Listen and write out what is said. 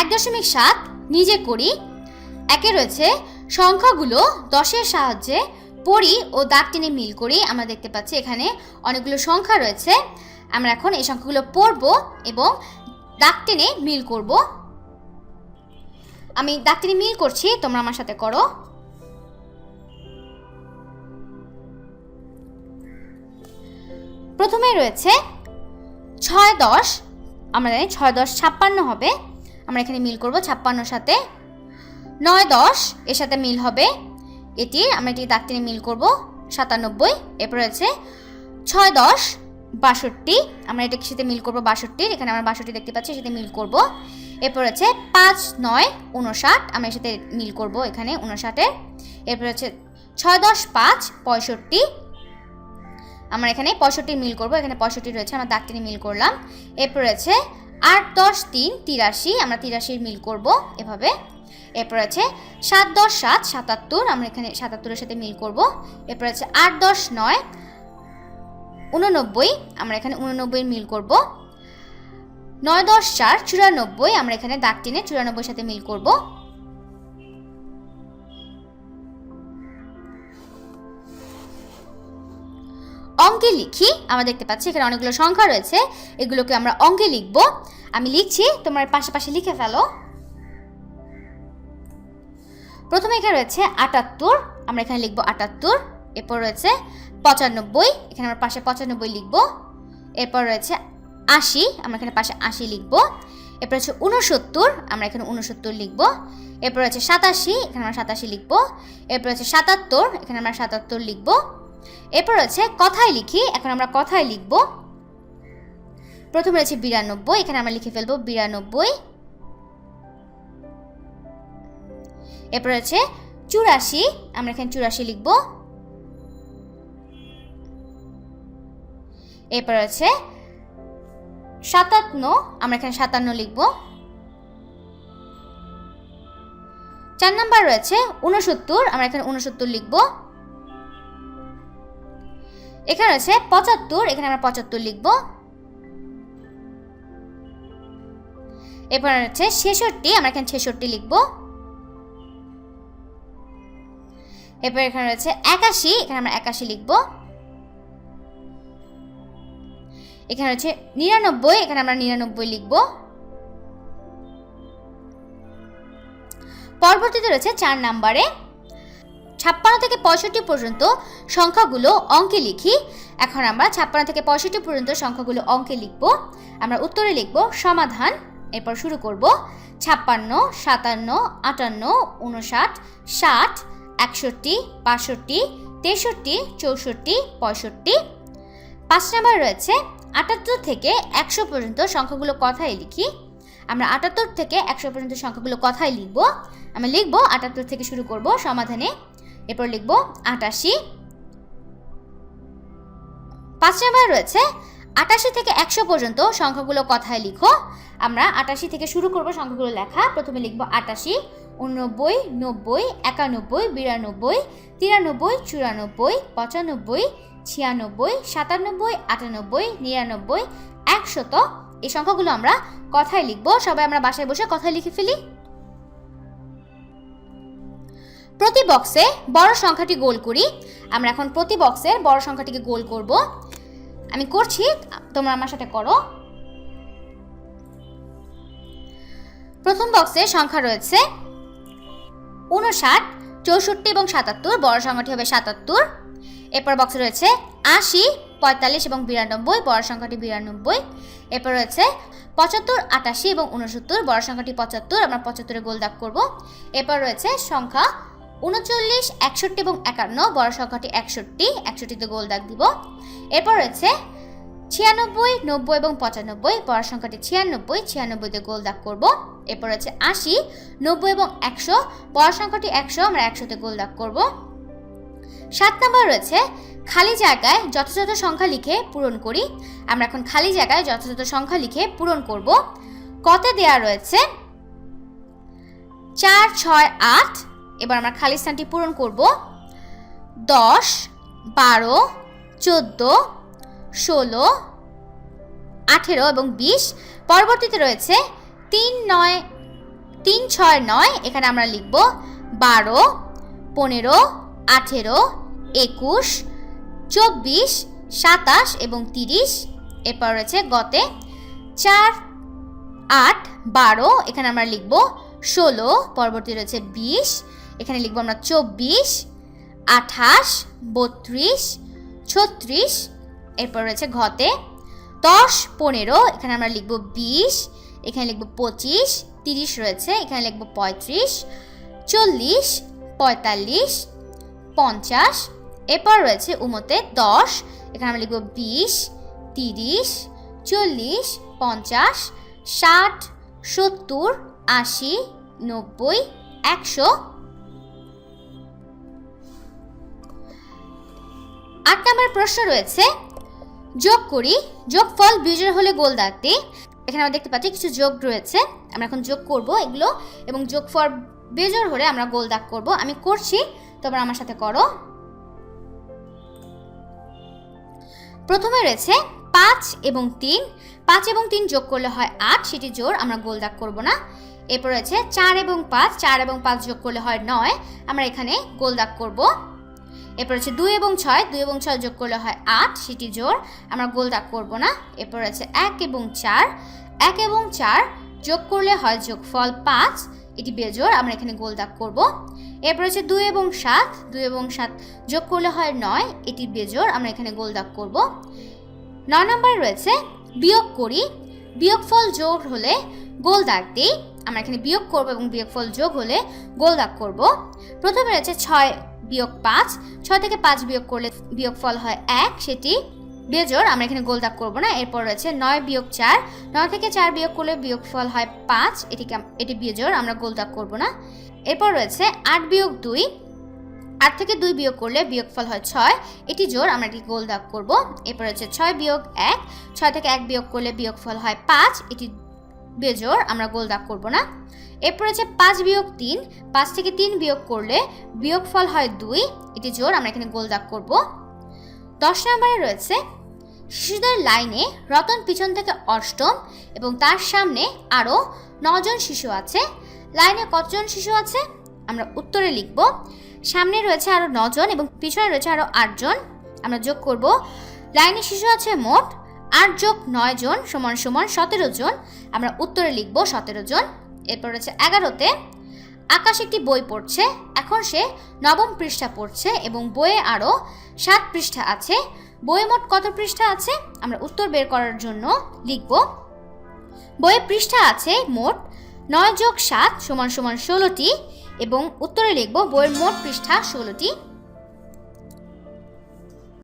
এক দশমিক সাত নিজে করি। একে রয়েছে সংখ্যাগুলো দশের সাহায্যে পড়ি ও দাগ টেনে মিল করি। আমরা দেখতে পাচ্ছি এখানে অনেকগুলো সংখ্যা রয়েছে। আমরা এখন এই সংখ্যাগুলো পড়ব এবং দাগ টেনে মিল করব। আমি দাগ টেনে মিল করছি, তোমরা আমার সাথে করো। প্রথমে রয়েছে ছয় দশ, আমরা জানি ছয় দশ ছাপ্পান্ন হবে। আমরা এখানে মিল করব ছাপ্পান্নর সাথে। নয় দশ, এর সাথে মিল হবে এটি, আমরা এটি দাগ টেনে মিল করব সাতানব্বই, এরপর আছে ছয় দশ, বাষট্টি, আমরা এটার সাথে মিল করব বাষট্টির, এখানে আমরা বাষট্টি দেখতে পাচ্ছি সাথে মিল করব। এরপর হচ্ছে পাঁচ নয় উনষাট আমরা এর সাথে মিল করব এখানে উনষাটের এরপর হচ্ছে ছয় দশ পাঁচ, পঁয়ষট্টি, আমরা এখানে পঁয়ষট্টি মিল করব, এখানে পঁয়ষট্টি রয়েছে, আমরা দাগ টেনে মিল করলাম। এরপর রয়েছে আট, দশ, তিন, তিরাশি, আমরা তিরাশির মিল করব এভাবে। এরপর আছে সাত, দশ, সাত, সাতাত্তর, আমরা এখানে সাতাত্তরের সাথে মিল করব। এরপর আছে আট, দশ, নয়, উননব্বই, আমরা এখানে উননব্বই মিল করব। নয়, দশ, চার, চুরানব্বই, আমরা এখানে দাগ টেনে চুরানব্বই সাথে মিল করব। অঙ্কে লিখি, আমরা দেখতে পাচ্ছি এখানে অনেকগুলো সংখ্যা রয়েছে, এগুলোকে আমরা অঙ্কে লিখব। আমি লিখছি, তোমার পাশাপাশি লিখে ফেলো। প্রথমে এখানে রয়েছে আটাত্তর, আমরা এখানে লিখব আটাত্তর, এরপর রয়েছে পঁচানব্বই, এখানে আমরা পাশে পঁচানব্বই লিখব। এরপর রয়েছে আশি, আমরা এখানে পাশে আশি লিখব। এরপর হচ্ছে উনসত্তর আমরা এখানে উনসত্তর লিখব। এরপর হচ্ছে সাতাশি, এখানে আমরা সাতাশি লিখব। এরপর হচ্ছে সাতাত্তর, এখানে আমরা সাতাত্তর লিখব। এরপর হচ্ছে কথায় লিখি, এখন আমরা কথায় লিখব। প্রথমে রয়েছে বিরানব্বই, এখানে আমরা লিখে ফেলব বিরানব্বই। এরপর হচ্ছে চুরাশি, আমরা এখানে চুরাশি লিখব। এরপর হচ্ছে সাতান্ন, আমরা এখানে সাতান্ন লিখব। চার নাম্বার রয়েছে উনসত্তর আমরা এখানে উনসত্তর লিখব। এখানে রয়েছে পঁচাত্তর, এখানে আমরা পঁচাত্তর লিখব। এরপর হচ্ছে ছেষট্টি, আমরা এখানে ছেষট্টি লিখব। এরপর এখানে রয়েছে একাশি, এখানে আমরা একাশি লিখব। এখানে রয়েছে নিরানব্বই, এখানে আমরা নিরানব্বই লিখব। পরবর্তীতে রয়েছে চার নাম্বারে। ছাপ্পান্ন থেকে পঁয়ষট্টি পর্যন্ত সংখ্যাগুলো অঙ্কে লিখি। এখন আমরা ছাপ্পান্ন থেকে পঁয়ষট্টি পর্যন্ত সংখ্যাগুলো অঙ্কে লিখব। আমরা উত্তরে লিখব সমাধান। এরপর শুরু করব। ছাপ্পান্ন, সাতান্ন, আটান্ন, উনষাট, ষাট, একষট্টি, বাষট্টি, তেষট্টি, চৌষট্টি, পঁয়ষট্টি। পাঁচ নাম্বার রয়েছে, আটাত্তর থেকে একশো পর্যন্ত সংখ্যাগুলো কথায় লিখি। আমরা আটাত্তর থেকে একশো পর্যন্ত সংখ্যাগুলো কথায় লিখব। আমরা লিখব আটাত্তর থেকে শুরু করব সমাধানে। এরপর লিখব আটাশি। পাঁচ নাম্বার রয়েছে, আটাশি থেকে একশো পর্যন্ত সংখ্যাগুলো কথায় লিখো। আমরা আটাশি থেকে শুরু করব সংখ্যাগুলো লেখা। প্রথমে লিখব আটাশি, উননব্বই, নব্বই, একানব্বই, বিরানব্বই, তিরানব্বই, চুরানব্বই, পঁচানব্বই, ছিয়ানব্বই, সাতানব্বই, আটানব্বই, নিরানব্বই, একশত। এই সংখ্যাগুলো আমরা কথায় লিখব। সবাই আমরা বাসায় বসে কথায় লিখে ফেলি। প্রতি বক্সে বড় সংখ্যাটি গোল করি। আমরা এখন প্রতি বক্সের বড় সংখ্যাটিকে গোল করব। আমি করছি, তোমরা আমার সাথে করো। প্রথম বক্সে সংখ্যা রয়েছে উনষাট চৌষট্টি এবং সাতাত্তর, বড় সংখ্যাটি হবে সাতাত্তর। এরপর বক্সে রয়েছে আশি, পঁয়তাল্লিশ এবং বিরানব্বই, বড় সংখ্যাটি বিরানব্বই। এরপর রয়েছে পঁচাত্তর, আটাশি এবং উনসত্তর বড় সংখ্যাটি পঁচাত্তর, আমরা পঁচাত্তরে গোল দাগ করব। এরপর রয়েছে সংখ্যা উনচল্লিশ, একষট্টি এবং একান্ন, বড় সংখ্যাটি একষট্টি, একষট্টিতে গোল দাগ দিব। এরপর রয়েছে ছিয়ানব্বই, নব্বই এবং পঁচানব্বই, বড় সংখ্যাটি ছিয়ানব্বই, ছিয়ানব্বইতে গোল দাগ করব। এরপর আছে আশি, নব্বই এবং একশো, বড় সংখ্যাটি একশো, আমরা একশোতে গোল দাগ করব। সাত নম্বর রয়েছে খালি জায়গায় যথাযথ সংখ্যা লিখে পূরণ করি। আমরা এখন খালি জায়গায় যথাযথ সংখ্যা লিখে পূরণ করব। কতে দেয়া রয়েছে চার, ছয়, আট এবার আমরা খালি স্থানটি পূরণ করব। দশ, বারো, চোদ্দ, ষোলো, আঠেরো এবং বিশ। পরবর্তীতে রয়েছে তিন নয়, তিন ছয় নয়, এখানে আমরা লিখব বারো, পনেরো, আঠেরো, একুশ, চব্বিশ, সাতাশ এবং তিরিশ। এরপর রয়েছে গতে চার, আট, বারো, এখানে আমরা লিখব ষোলো। পরবর্তী রয়েছে বিশ এখানে লিখব আমরা চব্বিশ, আঠাশ, বত্রিশ, ছত্রিশ, এরপর রয়েছে ঘতে দশ, পনেরো, এখানে আমরা লিখব বিশ, এখানে লিখব পঁচিশ, তিরিশ রয়েছে, এখানে লিখব পঁয়ত্রিশ, চল্লিশ, পঁয়তাল্লিশ, পঞ্চাশ, এরপর রয়েছে উমতে দশ, এখানে আমরা লিখব বিশ, তিরিশ, চল্লিশ, পঞ্চাশ, ষাট, সত্তর, আশি, নব্বই, একশো আট নম্বর প্রশ্ন রয়েছে। যোগ করি, যোগফল বিজয় হলে গোল দাগতে এখানে আমরা দেখতে পাচ্ছি কিছু যোগ রয়েছে। আমরা এখন যোগ করব এগুলো এবং যোগফল বেজোর হলে আমরা গোল দাগ করব। আমি করছি, তোমরা আমার সাথে করো। প্রথমে রয়েছে পাঁচ এবং তিন। পাঁচ এবং তিন যোগ করলে হয় আট, সেটি জোর, আমরা গোল দাগ করব না। এরপর রয়েছে চার এবং পাঁচ। চার এবং পাঁচ যোগ করলে হয় নয়। আমরা এখানে গোল দাগ করব। এরপর হচ্ছে দুই এবং ছয়, দুই এবং ছয় যোগ করলে হয় আট, সেটি জোর আমরা গোল দাগ করব না। এরপর আছে এক এবং চার। এক এবং চার যোগ করলে হয় যোগফল পাঁচ। এটি বেজোর আমরা এখানে গোল দাগ করব। এরপর হচ্ছে দুই এবং সাত, দুই এবং সাত যোগ করলে হয় নয়। এটি বেজোর আমরা এখানে গোল দাগ করব। নয় নম্বরে রয়েছে বিয়োগ করি। বিয়োগফল যোগ হলে গোল দাগ দিই আমরা এখানে বিয়োগ করব এবং বিয়োগফল যোগ হলে গোল দাগ করব। প্রথমে রয়েছে ছয় বিয়োগ পাঁচ, ছয় থেকে পাঁচ বিয়োগ করলে বিয়োগ ফল হয় এক, সেটি বেজোর আমরা এখানে গোল দাগ করব না, এরপর রয়েছে নয় বিয়োগ চার, নয় থেকে চার বিয়োগ করলে বিয়োগ ফল হয় পাঁচ, এটিকে এটি বেজোর আমরা গোল দাগ করব না। এরপর রয়েছে আট বিয়োগ দুই, আট থেকে দুই বিয়োগ করলে বিয়োগফল হয় ছয়, এটি জোর আমরা এটি গোল দাগ করব। এরপর রয়েছে ছয় বিয়োগ এক, ছয় থেকে এক বিয়োগ করলে বিয়োগফল হয় পাঁচ, এটি বেজোর আমরা গোল দাগ করব না। এরপর রয়েছে পাঁচ বিয়োগ তিন, পাঁচ থেকে তিন বিয়োগ করলে বিয়োগফল হয় দুই, এটি জোর আমরা এখানে গোল দাগ করব। দশ নম্বরে রয়েছে, শিশুদের লাইনে রতন পিছন থেকে অষ্টম এবং তার সামনে আরও নজন শিশু আছে। লাইনে কতজন শিশু আছে? আমরা উত্তরে লিখব। সামনে রয়েছে আরও নজন এবং পিছনে রয়েছে আরও আটজন। আমরা যোগ করব। লাইনে শিশু আছে মোট আট যোগ নয় জন সমান সমান সতেরো জন। আমরা উত্তরে লিখব সতেরো জন। এরপর রয়েছে এগারোতে, আকাশ একটি বই পড়ছে, এখন সে নবম পৃষ্ঠা পড়ছে এবং বইয়ে আরও সাত পৃষ্ঠা আছে। বইয়ে মোট কত পৃষ্ঠা আছে? আমরা উত্তর বের করার জন্য লিখব। বইয়ে পৃষ্ঠা আছে মোট নয় যোগ সাত সমান সমান ষোলোটি এবং উত্তরে লিখব বইয়ের মোট পৃষ্ঠা ষোলোটি।